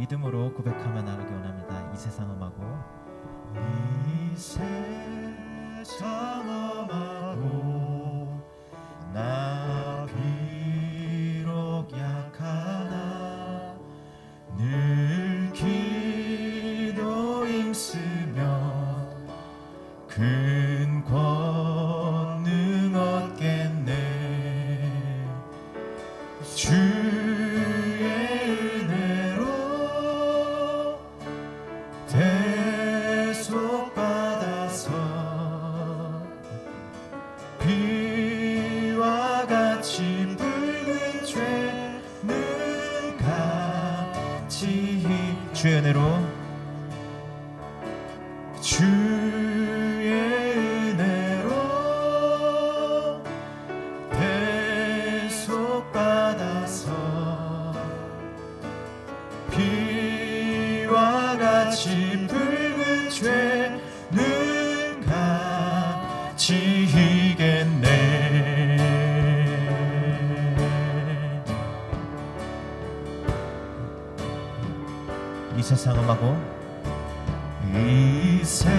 믿음으로 고백하며 나가기 원합니다. 이 세상 음하고 이 세상 음하고 나 같이 주의 은혜로 이 세상 음하고 이 세상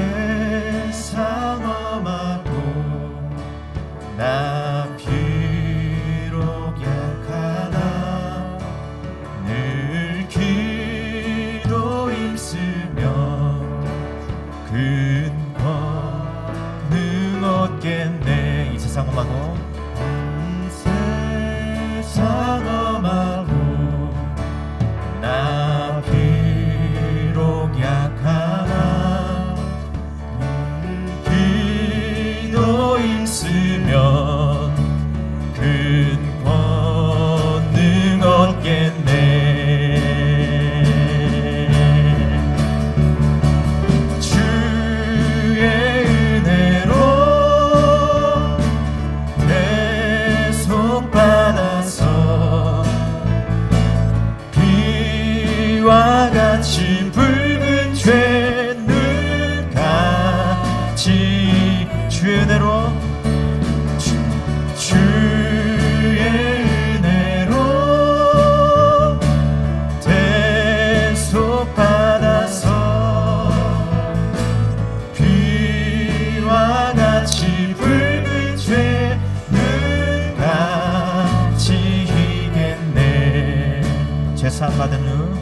죄사함 받은 후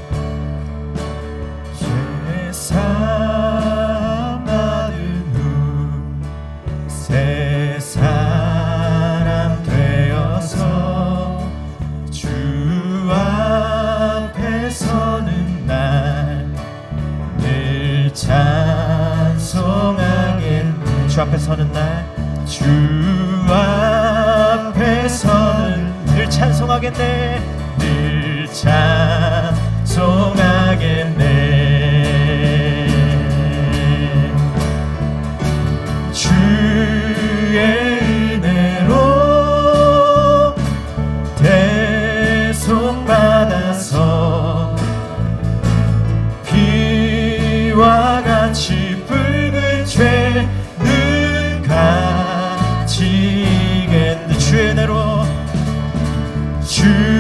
죄사함 받은 후 새 사람 되어서 주 앞에 서는 날 늘 찬송하겠네 주 앞에 서는 날 주 앞에 서는 늘 찬송하겠네. 늘 찬송하겠네. 주의 은혜로 대속받아서 비와 같이 붉은 죄는 이겠네. 주의 은혜로 주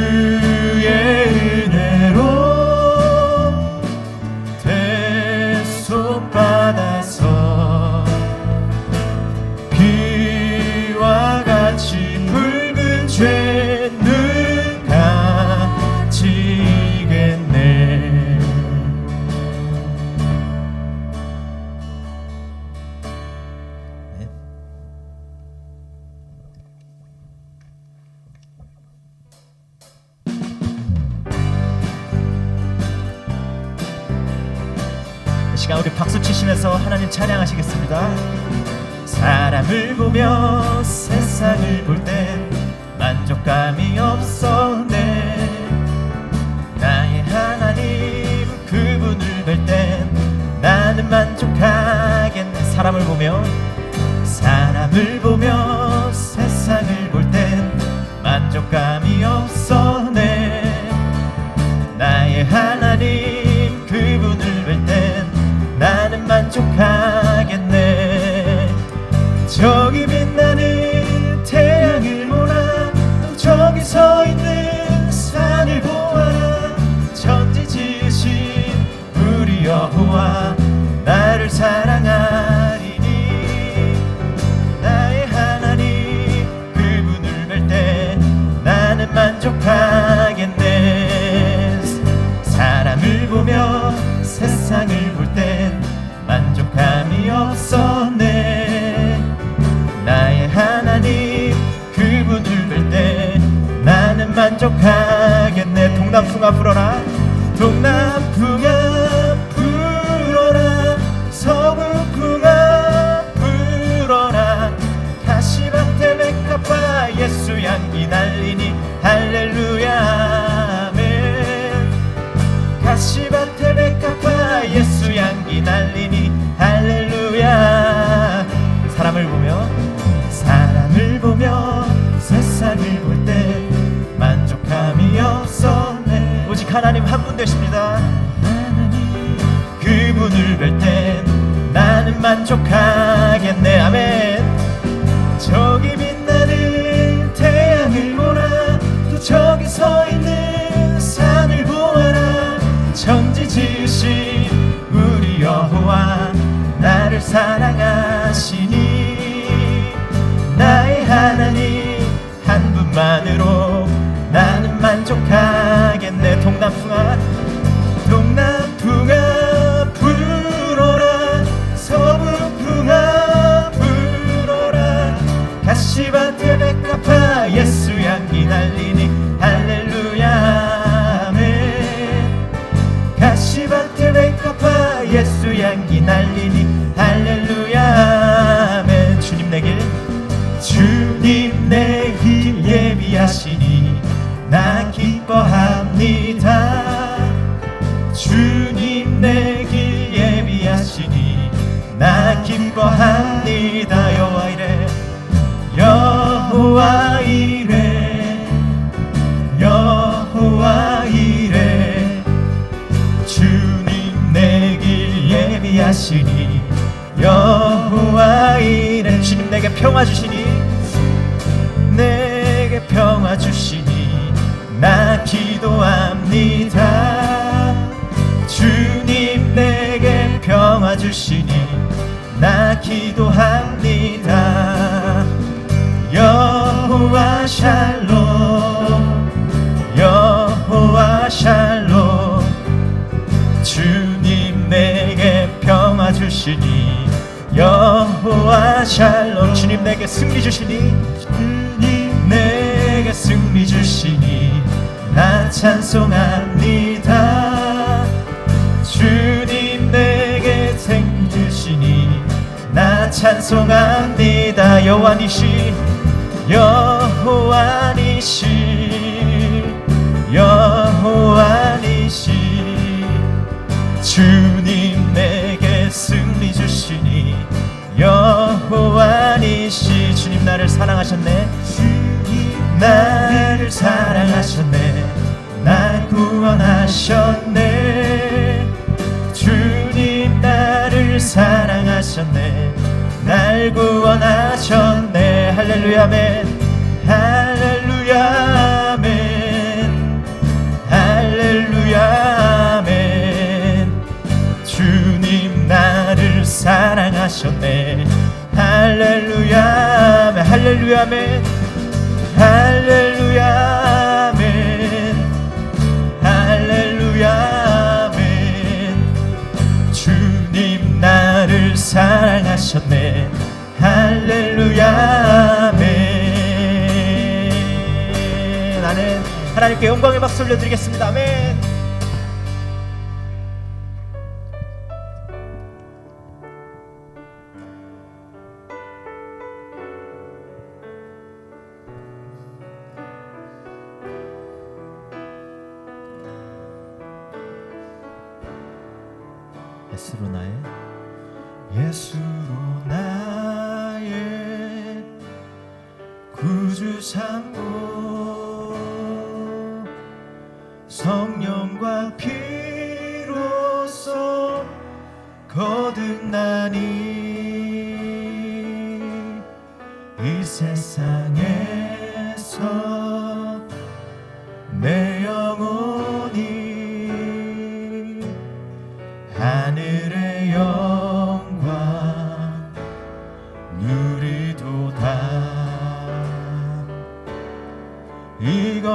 시간 우리 박수 치시면서 하나님 찬양하시겠습니다. 사람을 보며 세상을 볼때 만족감이 없었네. 나의 하나님 그분을 뵐 땐 나는 만족하겠네. 사람을 보며 사람을 보며 세상을 볼 땐 만족감이 없 찬미 날리니 할렐루야 아멘. 가시밭에 백합화 예수 향기 날리니 할렐루야. 사람을 보며 사람을 보며 세상을 볼 때 만족함이 없었네. 오직 하나님 한 분 되십니다. 그분을 뵐 땐 나는 만족하겠네. 아멘. 저기 한 분만으로 나는 만족하겠네 동남풍아 동남풍아 불어라. 서북풍아 불어라. 가시밭에 백합화 예수 향기 날리니 할렐루야. 아멘. 가시밭에 백합화 예수 향기 날리니 나 기뻐합니다. 주님 내 길 예비하시니 나 기뻐합니다. 여호와 이래 여호와 이래 여호와 이래. 주님 내 길 예비하시니 여호와 이래. 주님 내게 평화 주시니 내게 평화 주시니 나 기도합니다. 주님 내게 평화 주시니 나 기도합니다. 여호와 샬롬 여호와 샬롬. 주님 내게 평화 주시니 여호와 샬롬. 주님 내게 승리 주시니 주님 내게 승리 주시니 나 찬송합니다. 주님 내게 생기 주시니 나 찬송합니다. 여호와니시 여호와니시 여호와니시. 주님 내게 승리 주시니 여호와니시. 주님 나를 사랑하셨네. 주님 나를 사랑하셨네. 날 구원하셨네. 주님 나를 사랑하셨네. 날 구원하셨네. 할렐루야 아멘. 할렐루야 아멘. 할렐루야 아멘. 주님 나를 사랑하셨네. 할렐루야 아멘. 할렐루야 아 사랑하셨네 할렐루야 아멘. 나는 하나님께 영광의 박수 올려드리겠습니다. 아멘 구주 삼고 성령과 피로써 거듭나니 이 세상에서 내 영혼이 하늘의 영광 누리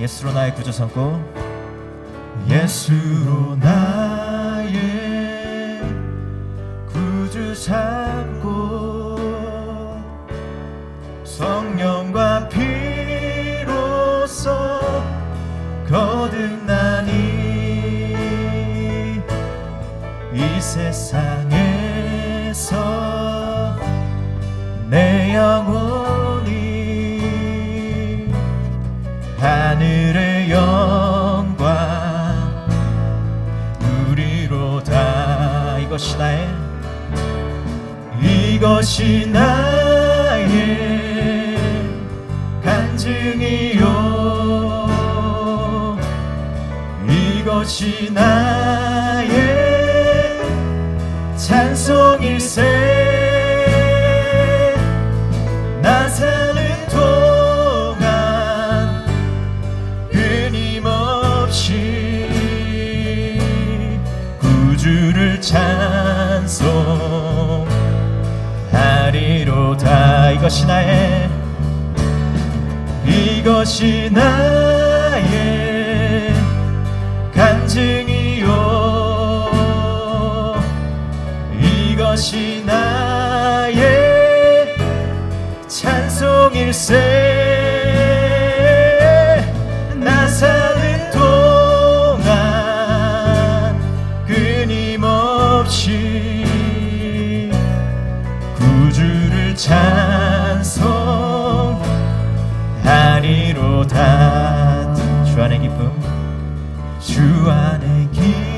예수로 나의 구주 삼고 예수로 나의 구주 삼고 성령과 피로써 거듭나니 이 세상 이것이 나의 간증이요. 이것이 나의 찬송일세 이것이 나의 이것이 나의 간증이요. 이것이 나의 찬송일세 기쁨. 주 안의 기쁨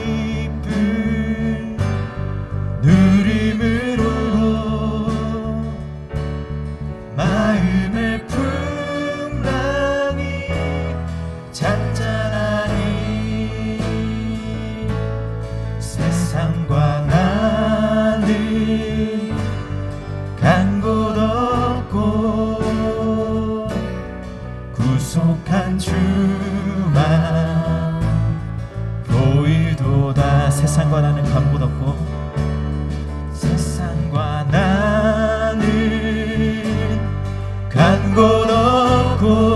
구속한 주만 보이도다 세상과 나는 간곳 없고 세상과 나는 간곳 없고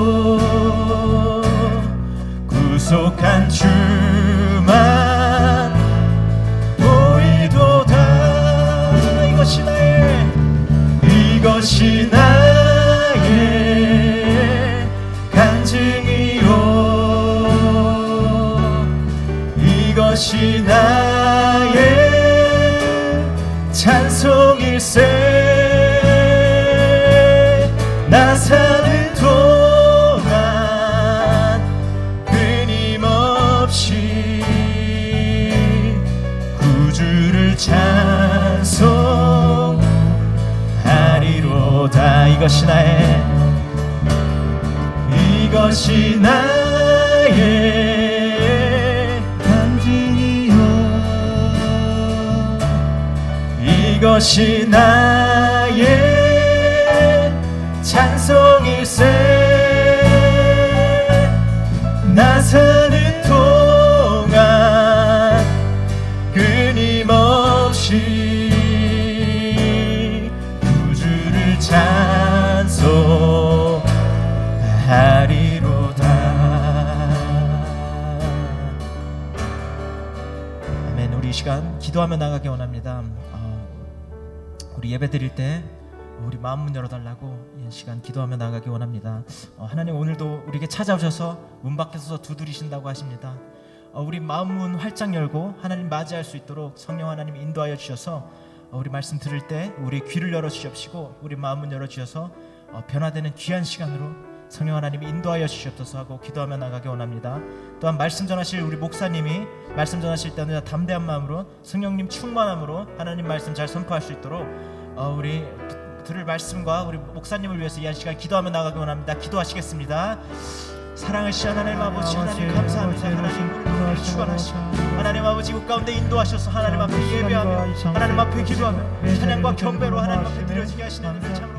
이것이 나의 이것이 나의 간증이요. 이것이 나의 시간 기도하며 나가기 원합니다. 어, 우리 예배 드릴 때 우리 마음 문 열어달라고 이 시간 기도하며 나가기 원합니다. 어, 하나님 오늘도 우리에게 찾아오셔서 문 밖에서 두드리신다고 하십니다. 어, 우리 마음 문 활짝 열고 하나님 맞이할 수 있도록 성령 하나님 인도하여 주셔서 어, 우리 말씀 들을 때 우리 귀를 열어 주시옵시고 우리 마음 문 열어 주셔서 어, 변화되는 귀한 시간으로 성령 하나님 인도하여 주시옵소서 하고 기도하며 나가기 원합니다. 또한 말씀 전하실 우리 목사님이 말씀 전하실 때는 담대한 마음으로 성령님 충만함으로 하나님 말씀 잘 선포할 수 있도록 어, 우리 들을 말씀과 우리 목사님을 위해서 이한 시간 기도하며 나가기 원합니다. 기도하시겠습니다. 사랑하신 하나님 아버지 하나님 감사합니다. 하나님 주관하시고 하나님 아버지 국 가운데 인도하셔서 하나님 앞에 예배하며 하나님 앞에 기도하며 찬양과 경배로 하나님 앞에 드려지게 하시는 은혜 참으로